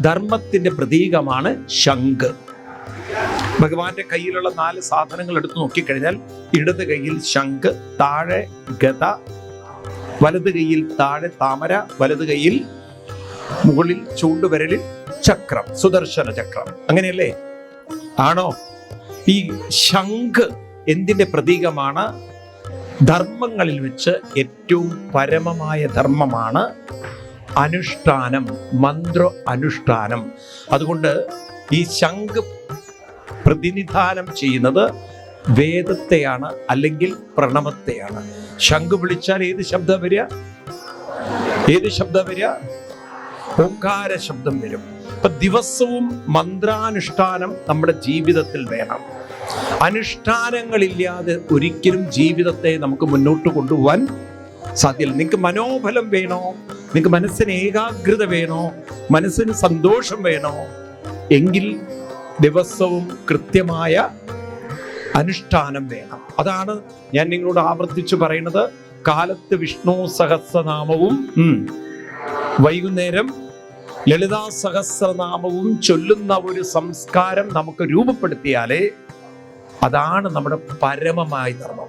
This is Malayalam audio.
ധർമ്മത്തിന്റെ പ്രതീകമാണ് ശംഖ്. ഭഗവാന്റെ കയ്യിലുള്ള നാല് സാധനങ്ങൾ എടുത്തു നോക്കിക്കഴിഞ്ഞാൽ ഇടത് കയ്യിൽ ശംഖ് താഴെ ഗത വലത് കയ്യിൽ താഴെ താമര വലത് കയ്യിൽ മുകളിൽ ചൂണ്ടുവിരലിൽ ചക്രം സുദർശന ചക്രം. അങ്ങനെയല്ലേ? ആണോ? ഈ ശംഖ് എന്തിന്റെ പ്രതീകമാണ്? ധർമ്മങ്ങളിൽ വെച്ച് ഏറ്റവും പരമമായ ധർമ്മമാണ് അനുഷ്ഠാനം മന്ത്ര അനുഷ്ഠാനം. അതുകൊണ്ട് ഈ ശംഖ് പ്രതിനിധാനം ചെയ്യുന്നത് വേദത്തെയാണ് അല്ലെങ്കിൽ പ്രണവത്തെയാണ്. ശംഖ് വിളിച്ചാൽ ഏത് ശബ്ദം വരിക? ഏത് ശബ്ദം വരിക? ഓങ്കാര ശബ്ദം വരും. അപ്പൊ ദിവസവും മന്ത്രാനുഷ്ഠാനം നമ്മുടെ ജീവിതത്തിൽ വേണം. അനുഷ്ഠാനങ്ങളില്ലാതെ ഒരിക്കലും ജീവിതത്തെ നമുക്ക് മുന്നോട്ട് കൊണ്ടുപോകാൻ സാധ്യമല്ല നിങ്ങൾക്ക് മനോബലം വേണോ? നിങ്ങൾക്ക് മനസ്സിന് ഏകാഗ്രത വേണോ? മനസ്സിന് സന്തോഷം വേണോ? എങ്കിൽ ദിവസവും കൃത്യമായ അനുഷ്ഠാനം വേണം. അതാണ് ഞാൻ നിങ്ങളോട് ആവർത്തിച്ചു പറയുന്നത്. കാലത്ത് വിഷ്ണു സഹസ്രനാമവും വൈകുന്നേരം ലളിതാ സഹസ്രനാമവും ചൊല്ലുന്ന ഒരു സംസ്കാരം നമുക്ക് രൂപപ്പെടുത്തിയാലേ അതാണ് നമ്മുടെ പരമമായ ധർമ്മം.